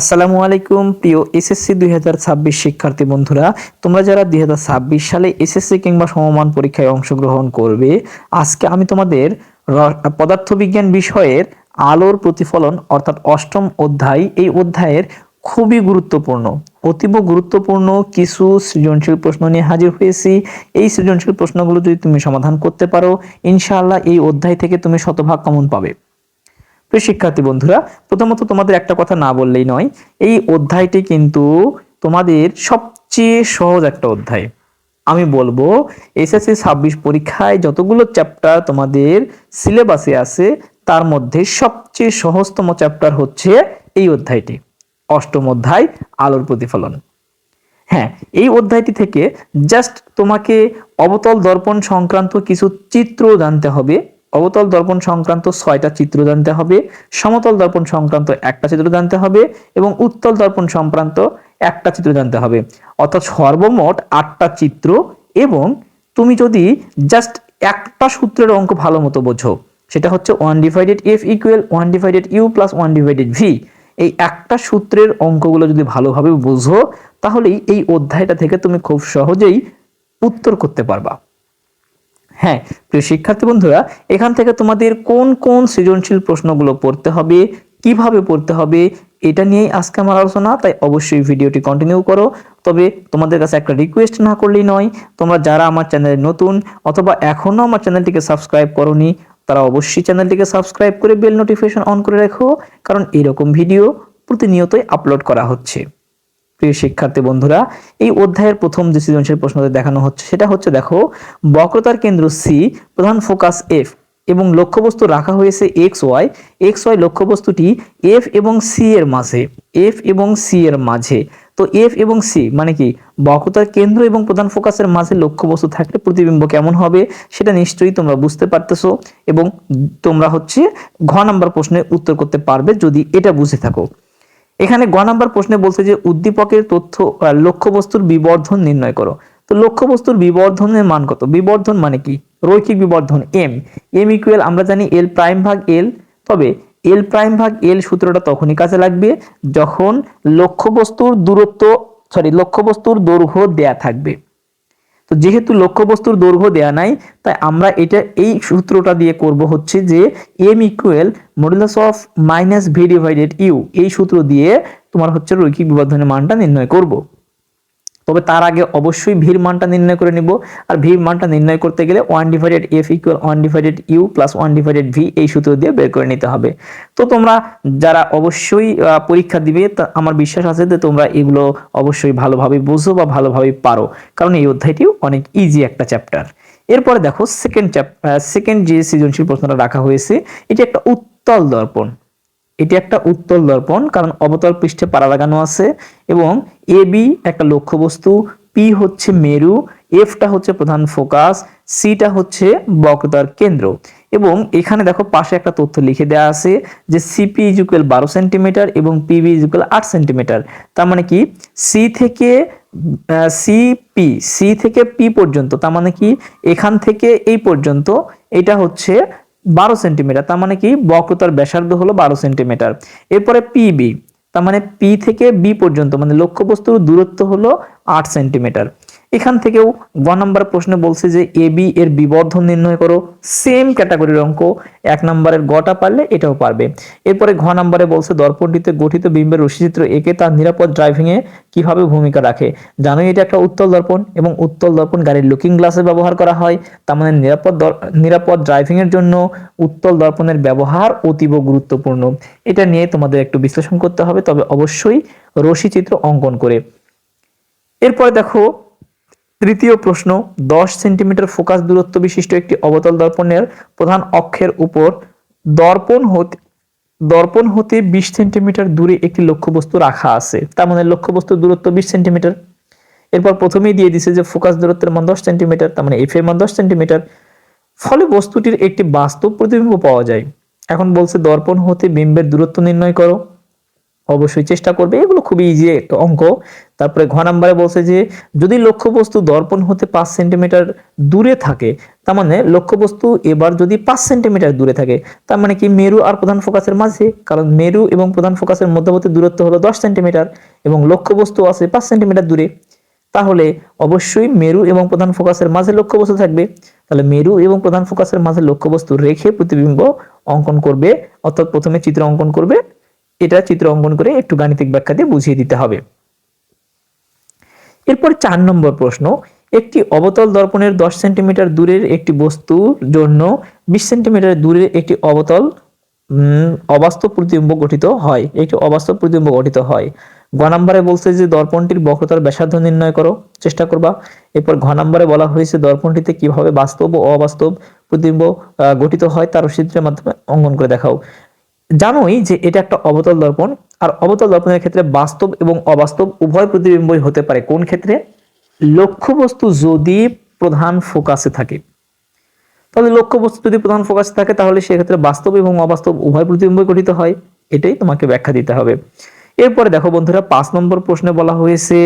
আসসালামু আলাইকুম, প্রিয় এসএসসি দুই হাজার ছাব্বিশ শিক্ষার্থী বন্ধুরা। তোমরা যারা দুই হাজার ছাব্বিশ সালে এসএসসি কিংবা সমমান পরীক্ষায় অংশগ্রহণ করবে, আজকে আমি তোমাদের পদার্থবিজ্ঞান বিষয়ের আলোর প্রতিফলন অর্থাৎ অষ্টম অধ্যায়, এই অধ্যায়ের খুবই গুরুত্বপূর্ণ, অতীব গুরুত্বপূর্ণ কিছু সৃজনশীল প্রশ্ন নিয়ে হাজির হয়েছি। এই সৃজনশীল প্রশ্নগুলো যদি তুমি সমাধান করতে পারো, ইনশাআল্লাহ এই অধ্যায় থেকে তুমি শতভাগ কমন পাবে। প্রিয় শিক্ষার্থী বন্ধুরা, প্রথমত তোমাদের একটা কথা না বললেই নয়, এই অধ্যায়টি কিন্তু তোমাদের সবচেয়ে সহজ একটা অধ্যায়। আমি বলব, এসএসসি ছাব্বিশ পরীক্ষায় যতগুলো চ্যাপ্টার তোমাদের সিলেবাসে আছে, তার মধ্যে সবচেয়ে সহজতম চ্যাপ্টার হচ্ছে এই অধ্যায়টি। অষ্টম অধ্যায়, আলোর প্রতিফলন। হ্যাঁ এই অধ্যায়টি থেকে জাস্ট তোমাকে অবতল দর্পণ সংক্রান্ত কিছু চিত্র জানতে হবে। অবতল দর্পণ সংক্রান্ত ছয়টা চিত্র জানতে হবে, সমতল দর্পণ সংক্রান্ত একটা চিত্র জানতে হবে এবং উত্তল দর্পণ সংক্রান্ত একটা চিত্র জানতে হবে। অর্থাৎ সর্বমোট আটটা চিত্র এবং তুমি যদি জাস্ট একটা সূত্রের অঙ্ক ভালো মতো বোঝো, সেটা হচ্ছে one divided F equal one divided U plus one divided V এই একটা সূত্রের অঙ্কগুলো যদি ভালোভাবে বুঝো, তাহলেই এই অধ্যায়টা থেকে তুমি খুব সহজেই উত্তর করতে পারবা। হ্যাঁ প্রিয় শিক্ষার্থী বন্ধুরা, এখান থেকে তোমাদের কোন কোন সৃজনশীল প্রশ্নগুলো পড়তে হবে, কীভাবে পড়তে হবে, এটা নিয়েই আজকে আমার আলোচনা, তাই অবশ্যই ভিডিওটি কন্টিনিউ করো। তবে তোমাদের কাছে একটা রিকোয়েস্ট না করলেই নয়, তোমরা যারা আমার চ্যানেলে নতুন অথবা এখনও আমার চ্যানেলটিকে সাবস্ক্রাইব করনি, তারা অবশ্যই চ্যানেলটিকে সাবস্ক্রাইব করে বেল নোটিফিকেশন অন করে রাখো, কারণ এরকম ভিডিও প্রতিনিয়তই আপলোড করা হচ্ছে। প্রিয় শিক্ষার্থী বন্ধুরা, এই অধ্যায়ের প্রথম যে সৃজনশীল প্রশ্নতে দেখানো হচ্ছে, সেটা হচ্ছে দেখো, বক্রতার কেন্দ্র সি প্রধান ফোকাস এফ এবং লক্ষ্যবস্তু রাখা হয়েছে এক্স ওয়াই এক্স ওয়াই লক্ষ্যবস্তুটি এফ এবং সি এর মাঝে এফ এবং সি এর মাঝে। তো এফ এবং সি মানে কি? বক্রতার কেন্দ্র এবং প্রধান ফোকাসের মাঝে লক্ষ্যবস্তু থাকলে প্রতিবিম্ব কেমন হবে, সেটা নিশ্চয়ই তোমরা বুঝতে পারতেছো এবং তোমরা হচ্ছে ঘ নাম্বার প্রশ্নের উত্তর করতে পারবে যদি এটা বুঝে থাকো। এখানে গ নাম্বার প্রশ্নে বলছে যে উদ্দীপকের তথ্য লক্ষ্য লক্ষ্যবস্তুর বিবর্ধন নির্ণয় করো। তো লক্ষ্যবস্তুর বিবর্ধনের মান কত? বিবর্ধন মানে কি? রৈখিক বিবর্ধন এম এম ইকুয়াল আমরা জানি এল প্রাইম ভাগ এল তবে এল প্রাইম ভাগ এল সূত্রটা তখনই কাজে লাগবে যখন লক্ষ্যবস্তুর দূরত্ব সরি লক্ষ্যবস্তুর দৈর্ঘ্য দেয়া থাকবে। তো যেহেতু লক্ষ্যবস্তুর দৈর্ঘ্য দেয়া নাই, তাই আমরা এটা এই সূত্রটা দিয়ে করব হচ্ছে যে M equal modulus of minus V divided U এই সূত্র দিয়ে তোমার হচ্ছে রৈখিক বিবর্ধনের মানটা নির্ণয় করব। তবে তার আগে অবশ্যই ভির মানটা নির্ণয় করে নিব। আর ভির মানটা নির্ণয় করতে গেলে one divided F equal one divided U plus one divided V এই সূত্র দিয়ে বের করে নিতে হবে। তো তোমরা যারা অবশ্যই পরীক্ষা দিবে আমার বিশ্বাস আছে যে তোমরা এগুলো অবশ্যই ভালোভাবে বুঝো বা ভালোভাবে পারো। কারণ এই অধ্যায়টিও অনেক ইজি একটা চ্যাপ্টার এরপরে দেখো সেকেন্ড চ্যাপ্টার সেকেন্ড যে সৃজনশীল প্রশ্নটা রাখা হয়েছে, এটি একটা উত্তল দর্পণ। এটি একটা উত্তল দর্পণ, কারণ অবতল পৃষ্ঠে পাড়া লাগানো আছে এবং এ, বি একটা লক্ষ্যবস্তু, পি হচ্ছে মেরু এফটা হচ্ছে প্রধান ফোকাস সিটা হচ্ছে বক্রতার কেন্দ্র। এবং এখানে দেখো পাশে একটা তথ্য লিখে দেওয়া আছে যে সিপি ইজুকুয়াল বারো সেন্টিমিটার এবং পিবি ইজুকুয়াল আট সেন্টিমিটার তার মানে কি? সি থেকে সিপি সি থেকে পি পর্যন্ত, তার মানে কি? এখান থেকে এই পর্যন্ত, এটা হচ্ছে বারো সেন্টিমিটার, তার মানে কি? বক্রতার ব্যাসার্ধ হলো বারো সেন্টিমিটার। এরপরে পিবি তার মানে পি থেকে বি পর্যন্ত মানে লক্ষ্যবস্তুর দূরত্ব হলো আট সেন্টিমিটার। এখান থেকেও গ নাম্বার প্রশ্নে বলছে যে এ, বি এর বিবর্ধন নির্ণয় করো। সেম ক্যাটাগরির অঙ্ক, এক নম্বরের গটা পারলে এটাও পারবে। এরপরে ঘ নাম্বারে বলছে, দর্পণটিতে গঠিত বিম্বের রশ্মিচিত্র একে তার নিরাপদ ড্রাইভিংয়ে কীভাবে ভূমিকা রাখে? জানোই এটা একটা উত্তল দর্পণ এবং উত্তল দর্পণ গাড়ির লুকিং গ্লাসে ব্যবহার করা হয়। তার মানে নিরাপদ নিরাপদ ড্রাইভিংয়ের জন্য উত্তল দর্পণের ব্যবহার অতীব গুরুত্বপূর্ণ। এটা নিয়ে তোমাদের একটু বিশ্লেষণ করতে হবে, তবে অবশ্যই রশ্মিচিত্র অঙ্কন করে। এরপরে দেখো তৃতীয় প্রশ্ন, দশ সেন্টিমিটার ফোকাস দূরত্ব বিশিষ্ট একটি অবতল দর্পণের প্রধান অক্ষের উপর দর্পণ হতে দর্পণ হতে বিশ সেন্টিমিটার দূরে একটি লক্ষ্যবস্তু রাখা আছে। তার মানে লক্ষ্যবস্তুর দূরত্ব বিশ সেন্টিমিটার। এরপর প্রথমেই দিয়ে দিছে যে ফোকাস দূরত্বের মান দশ সেন্টিমিটার, তার মানে এফ এর মান দশ সেন্টিমিটার। ফলে বস্তুটির একটি বাস্তব প্রতিবিম্ব পাওয়া যায়। এখন বলছে, দর্পণ হতে বিম্বের দূরত্ব নির্ণয় করো। অবশ্যই চেষ্টা করবে। এগুলো খুবই ইজি একটা অঙ্ক। তারপরে ঘ নাম্বারে বলছে যে, যদি লক্ষ্যবস্তু দর্পণ হতে পাঁচ সেন্টিমিটার দূরে থাকে, তার মানে লক্ষ্যবস্তু এবার যদি পাঁচ সেন্টিমিটার দূরে থাকে, তার মানে কি মেরু আর প্রধান ফোকাসের মাঝে? কারণ মেরু এবং প্রধান ফোকাসের মধ্যবর্তী দূরত্ব হলো দশ সেন্টিমিটার এবং লক্ষ্যবস্তু আছে পাঁচ সেন্টিমিটার দূরে। তাহলে অবশ্যই মেরু এবং প্রধান ফোকাসের মাঝে লক্ষ্যবস্তু থাকবে। তাহলে মেরু এবং প্রধান ফোকাসের মাঝে লক্ষ্যবস্তু রেখে প্রতিবিম্ব অঙ্কন করবে, অর্থাৎ প্রথমে চিত্র অঙ্কন করবে। এটা চিত্র অঙ্কন করে একটু গাণিতিক ব্যাখ্যা দিয়ে বুঝিয়ে দিতে হবে। এরপর চার নম্বর প্রশ্ন, একটি অবতল দর্পণের দশ সেন্টিমিটার দূরের একটি বস্তুর জন্য বিশ সেন্টিমিটার দূরের একটি অবতল অবাস্তব প্রতিবিম্ব গঠিত হয়। একটি অবাস্তব প্রতিবিম্ব গঠিত হয়। গ নম্বরে বলছে যে দর্পণটির বক্রতার ব্যাসার্ধ নির্ণয় করো, চেষ্টা করবা। এরপর ঘ নম্বরে বলা হয়েছে দর্পণটিতে কীভাবে বাস্তব ও অবাস্তব প্রতিবিম্ব গঠিত হয়, তার চিত্রের মাধ্যমে অঙ্কন করে দেখাও। জানোই যে এটা একটা অবতল দর্পণ, আর অবতল দর্পণের ক্ষেত্রে বাস্তব এবং অবাস্তব উভয় প্রতিবিম্বই হতে পারে। কোন ক্ষেত্রে? লক্ষ্যবস্তু যদি প্রধান ফোকাসে থাকে। তাহলে লক্ষ্যবস্তু যদি প্রধান ফোকাসে থাকে, তাহলে সেক্ষেত্রে বাস্তব এবং অবাস্তব উভয় প্রতিবিম্বই গঠিত হয়। এটাই তোমাকে ব্যাখ্যা দিতে হবে। এরপরে দেখো বন্ধুরা, পাঁচ নম্বর প্রশ্নে বলা হয়েছে,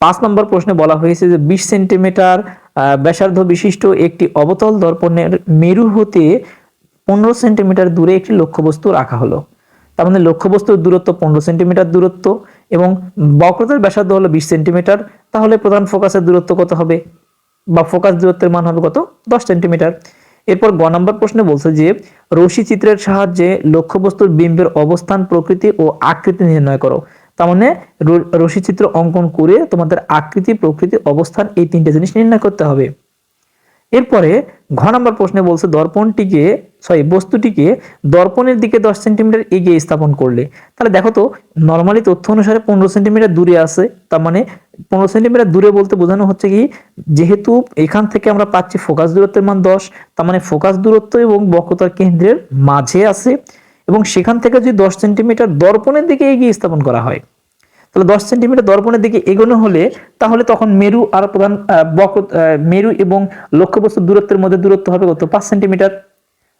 পাঁচ নম্বর প্রশ্নে বলা হয়েছে যে বিশ সেন্টিমিটার ব্যাসার্ধ বিশিষ্ট একটি অবতল দর্পণের মেরু হতে পনেরো সেন্টিমিটার দূরে একটি লক্ষ্যবস্তু রাখা হলো। তার মানে লক্ষ্যবস্তুর দূরত্ব পনেরো সেন্টিমিটার দূরত্ব এবং বক্রতার ব্যাসার্ধ হলো বিশ সেন্টিমিটার। তাহলে প্রধান ফোকাসের দূরত্ব কত হবে? বা ফোকাস দূরত্বের মান হবে কত? দশ সেন্টিমিটার। এরপর গ নম্বর প্রশ্নে বলছে যে রশি চিত্রের সাহায্যে লক্ষ্যবস্তুর বিম্বের অবস্থান, প্রকৃতি ও আকৃতি নির্ণয় করো। তার মানে র- রশি চিত্র অঙ্কন করে তোমাদের আকৃতি, প্রকৃতি, অবস্থান এই তিনটে জিনিস নির্ণয় করতে হবে। এরপরে ঘ নম্বর প্রশ্নে বলছে দর্পণটিকে সরি বস্তুটিকে দর্পণের দিকে দশ সেন্টিমিটার এগিয়ে স্থাপন করলে। তাহলে দেখো তো নর্মালি তথ্য অনুসারে পনেরো সেন্টিমিটার দূরে আছে, তার মানে পনেরো সেন্টিমিটার দূরে বলতে বোঝানো হচ্ছে কি, যেহেতু এখান থেকে আমরা পাচ্ছি ফোকাস দূরত্বের মান দশ, তার মানে ফোকাস দূরত্ব এবং বক্রতার কেন্দ্রের মাঝে আছে এবং সেখান থেকে যদি দশ সেন্টিমিটার দর্পণের দিকে এগিয়ে স্থাপন করা হয়, তাহলে দশ সেন্টিমিটার দর্পণের দিকে এগোনো হলে তাহলে তখন মেরু আর প্রধান মেরু এবং লক্ষ্যবস্তুর দূরত্বের মধ্যে দূরত্ব হবে কত? পাঁচ সেন্টিমিটার।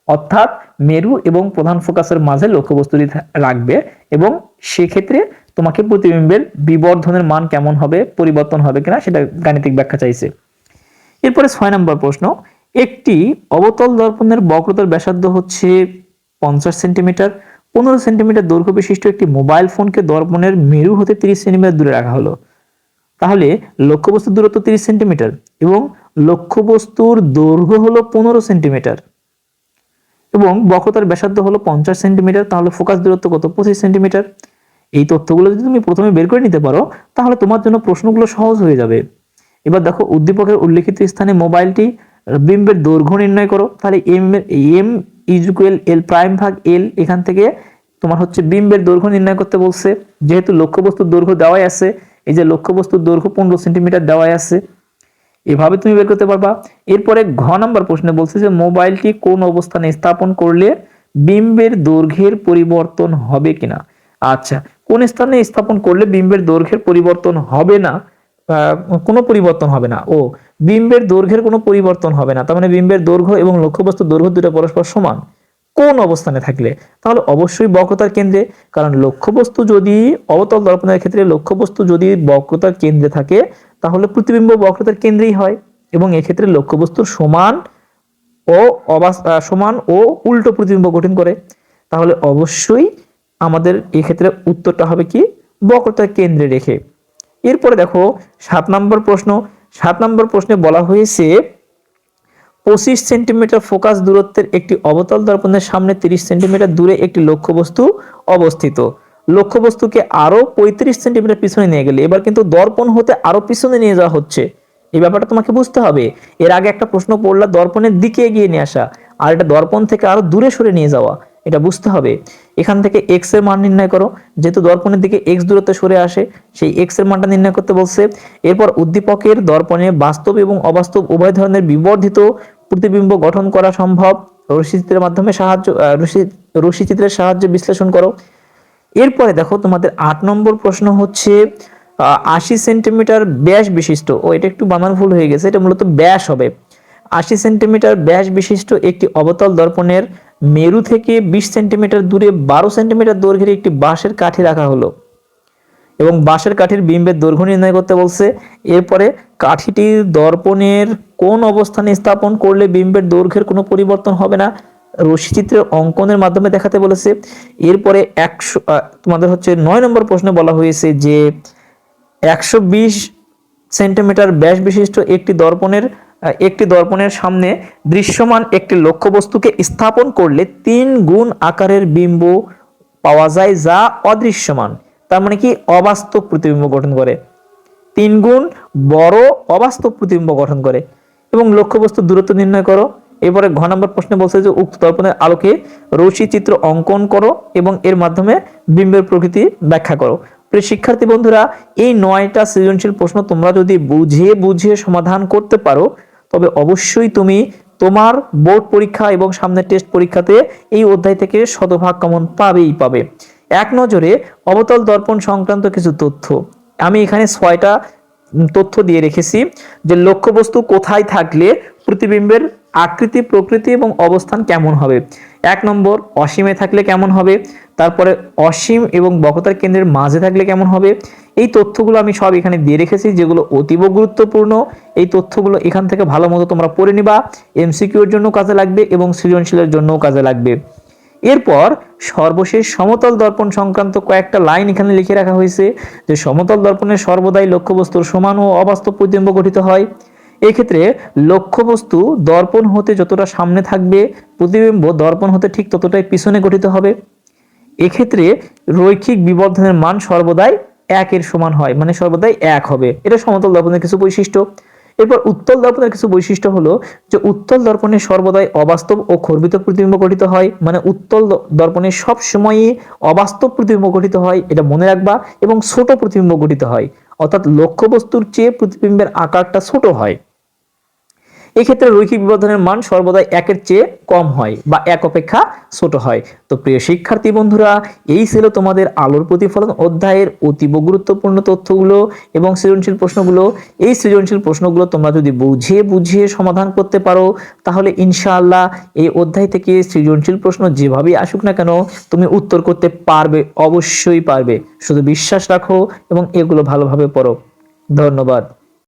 অর্থাৎ মেরু এবং প্রধান ফোকাসের মাঝে লক্ষ্যবস্তুটি থা- রাখবে এবং সেক্ষেত্রে তোমাকে প্রতিবিম্বের বিবর্ধনের মান কেমন হবে, পরিবর্তন হবে কিনা সেটা গাণিতিক ব্যাখ্যা চাইছে। এরপরে ছয় নম্বর প্রশ্ন। একটি অবতল দর্পণের বক্রতার ব্যাসার্ধ হচ্ছে পঞ্চাশ সেন্টিমিটার, পনেরো সেন্টিমিটার দৈর্ঘ্য বিশিষ্ট একটি মোবাইল ফোনকে দর্পণের মেরু হতে তিরিশ সেন্টিমিটার দূরে রাখা হলো। তাহলে লক্ষ্যবস্তুর দূরত্ব তিরিশ সেন্টিমিটার এবং লক্ষ্যবস্তুর দৈর্ঘ্য হলো পনেরো সেন্টিমিটার এবং বক্রতার ব্যাসার্ধ হলো পঞ্চাশ সেন্টিমিটার, তাহলে ফোকাস দূরত্ব কত? পঁচিশ সেন্টিমিটার। এই তথ্যগুলো যদি তুমি প্রথমে বের করে নিতে পারো, তাহলে তোমার জন্য প্রশ্নগুলো সহজ হয়ে যাবে। এবার দেখো, উদ্দীপকের উল্লেখিত স্থানে মোবাইলটি বিম্বের দৈর্ঘ্য নির্ণয় করো। তাহলে M M equal L prime ভাগ এল, এখান থেকে তোমার হচ্ছে বিম্বের দৈর্ঘ্য নির্ণয় করতে বলছে। যেহেতু লক্ষ্যবস্তুর দৈর্ঘ্য দেওয়াই আছে, এই যে লক্ষ্যবস্তুর দৈর্ঘ্য পনেরো সেন্টিমিটার দেওয়াই আছে। এভাবে তুমি বের করতে পারবা। এরপরে ঘ নাম্বার প্রশ্নে বলছে যে, মোবাইলটি কোন অবস্থানে স্থাপন করলে বিম্বের দৈর্ঘ্যের পরিবর্তন হবে কিনা? আচ্ছা কোন স্থানে স্থাপন করলে বিম্বের দৈর্ঘ্যের পরিবর্তন হবে না? কোনো পরিবর্তন হবে না। ও বিম্বের দৈর্ঘ্যের কোনো পরিবর্তন হবে না। তার মানে বিম্বের দৈর্ঘ্য এবং লক্ষ্যবস্তুর দৈর্ঘ্য দুটো পরস্পর সমান। কোন অবস্থানে থাকলে? তাহলে অবশ্যই বক্রতার কেন্দ্রে। কারণ লক্ষ্যবস্তু যদি অবতল দর্পণের ক্ষেত্রে লক্ষ্যবস্তু যদি বক্রতার কেন্দ্রে থাকে, তাহলে প্রতিবিম্ব বক্রতার কেন্দ্রেই হয়। এবং এক্ষেত্রে লক্ষ্যবস্তুর সমান ও সমান ও উল্টো প্রতিবিম্ব গঠন করে। তাহলে অবশ্যই আমাদের এক্ষেত্রে উত্তরটা হবে কি? বক্রতার কেন্দ্রে রেখে। এরপরে দেখো, সাত নম্বর প্রশ্ন। সাত নম্বর প্রশ্নে বলা হয়েছে, পঁচিশ সেন্টিমিটার ফোকাস দূরত্বের একটি অবতল দর্পণের সামনে তিরিশ সেন্টিমিটার দূরে একটি লক্ষ্যবস্তু অবস্থিত। লক্ষ্যবস্তুকে আরও পঁয়ত্রিশ সেন্টিমিটার পিছনে নিয়ে গেলে, এবার কিন্তু দর্পণ হতে আরও পিছনে নিয়ে যাওয়া হচ্ছে। এই ব্যাপারটা তোমাকে বুঝতে হবে। এর আগে একটা প্রশ্ন পড়লা, দর্পণের দিকে এগিয়ে নিয়ে আসা, আর এটা দর্পণ থেকে আরও দূরে সরে নিয়ে যাওয়া। এটা বুঝতে হবে। এখান থেকে এক্সের মান নির্ণয় করো। যেহেতু দর্পণের দিকে এক্স দূরত্বে সরে আসে, সেই এক্সের মানটা নির্ণয় করতে বলছে। এরপর উদ্দীপকের দর্পণে বাস্তব এবং অবাস্তব উভয় ধরনের বিবর্ধিত প্রতিবিম্ব গঠন করা সম্ভব। রশিচিত্রের মাধ্যমে সাহায্য রশি রশিচিত্রের সাহায্যে বিশ্লেষণ করো। এরপরে দেখো তোমাদের আট নম্বর প্রশ্ন হচ্ছে আশি সেন্টিমিটার ব্যাস বিশিষ্ট। ও, এটা একটু বানান ভুল হয়ে গেছে। এটা মূলত ব্যাস হবে। আশি সেন্টিমিটার ব্যাস বিশিষ্ট একটি অবতল দর্পণের মেরু থেকে বিশ সেন্টিমিটার দূরে বারো সেন্টিমিটার দৈর্ঘ্যের একটি বাঁশের কাঠি রাখা হলো। এবং বাঁশের কাঠির বিম্বের দৈর্ঘ্য নির্ণয় করতে বলছে, এরপরে কাঠিটি দর্পণের কোন অবস্থানে স্থাপন করলে বিম্বের দৈর্ঘ্যের কোনো পরিবর্তন হবে না? রশ্মিচিত্রের অঙ্কনের মাধ্যমে দেখাতে বলেছে। এরপরে একশো তোমাদের হচ্ছে নয় নম্বর প্রশ্নে বলা হয়েছে যে, একশো বিশ সেন্টিমিটার ব্যাস বিশিষ্ট একটি দর্পণের একটি দর্পণের সামনে দৃশ্যমান একটি লক্ষ্যবস্তুকে স্থাপন করলে তিন গুণ আকারের বিম্ব পাওয়া যায় যা অদৃশ্যমান। তার মানে কি? অবাস্তব প্রতিবিম্ব গঠন করে। তিন গুণ বড় অবাস্তব প্রতিবিম্ব গঠন করে। এবং লক্ষ্যবস্তু দূরত্ব নির্ণয় করো। এরপরে ঘ নম্বর প্রশ্নে বলছে যে, উক্ত দর্পণের আলোকে রশ্মি চিত্র অঙ্কন করো এবং এর মাধ্যমে বিম্বের প্রকৃতি ব্যাখ্যা করো। প্রিয় শিক্ষার্থী বন্ধুরা, এই নয়টা সৃজনশীল প্রশ্ন তোমরা যদি বুঝিয়ে বুঝিয়ে সমাধান করতে পারো, তবে অবশ্যই তুমি তোমার বোর্ড পরীক্ষা এবং সামনের টেস্ট পরীক্ষাতে এই অধ্যায় থেকে শতভাগ কমন পাবেই পাবে। এক নজরে অবতল দর্পণ সংক্রান্ত কিছু তথ্য। আমি এখানে ছয়টা তথ্য দিয়ে রেখেছি যে লক্ষ্যবস্তু কোথায় থাকলে প্রতিবিম্বের আকৃতি, প্রকৃতি এবং অবস্থান কেমন হবে। এক নম্বর, অসীমে থাকলে কেমন হবে? তারপরে অসীম এবং বক্রতার কেন্দ্রের মাঝে থাকলে কেমন হবে? এই তথ্যগুলো আমি সব এখানে দিয়ে রেখেছি, যেগুলো অতীব গুরুত্বপূর্ণ। এই তথ্যগুলো এখান থেকে ভালো মতো তোমরা পড়ে নিবা। এমসিকিউর জন্য কাজে লাগবে এবং সৃজনশীলের জন্যও কাজে লাগবে। এরপর সর্বশেষ সমতল দর্পণ সংক্রান্ত কয়েকটা লাইন এখানে লিখে রাখা হয়েছে যে সমতল দর্পণের সর্বদাই লক্ষ্যবস্তুর সমান ও অবাস্তব প্রতিবিম্ব গঠিত হয়। এক্ষেত্রে লক্ষ্যবস্তু দর্পণ হতে যতটা সামনে থাকবে, প্রতিবিম্ব দর্পণ হতে ঠিক ততটাই পিছনে গঠিত হবে। এক্ষেত্রে রৈখিক বিবর্ধনের মান সর্বদাই একের সমান হয় মানে সর্বদাই এক হবে। এটা সমতল দর্পণের কিছু বৈশিষ্ট্য। এরপর উত্তল দর্পণের কিছু বৈশিষ্ট্য হলো যে উত্তল দর্পণে সর্বদাই অবাস্তব ও খর্বিত প্রতিবিম্ব গঠিত হয় মানে উত্তল দর্পণে সব সময়ই অবাস্তব প্রতিবিম্ব গঠিত হয়, এটা মনে রাখবা, এবং ছোট প্রতিবিম্ব গঠিত হয়। অর্থাৎ লক্ষ্যবস্তুর চেয়ে প্রতিবিম্বের আকারটা ছোট হয়। এক্ষেত্রে রৈখিক বিবর্ধনের মান সর্বদা একের চেয়ে কম হয় বা এক অপেক্ষা ছোট হয়। তো প্রিয় শিক্ষার্থী বন্ধুরা, এই ছিল তোমাদের আলোর প্রতিফলন অধ্যায়ের অতীব গুরুত্বপূর্ণ তথ্যগুলো এবং সৃজনশীল প্রশ্নগুলো। এই সৃজনশীল প্রশ্নগুলো তোমরা যদি বুঝিয়ে বুঝিয়ে সমাধান করতে পারো, তাহলে ইনশাআল্লাহ এই অধ্যায় থেকে সৃজনশীল প্রশ্ন যেভাবেই আসুক না কেন, তুমি উত্তর করতে পারবে, অবশ্যই পারবে। শুধু বিশ্বাস রাখো এবং এগুলো ভালোভাবে পড়ো। ধন্যবাদ।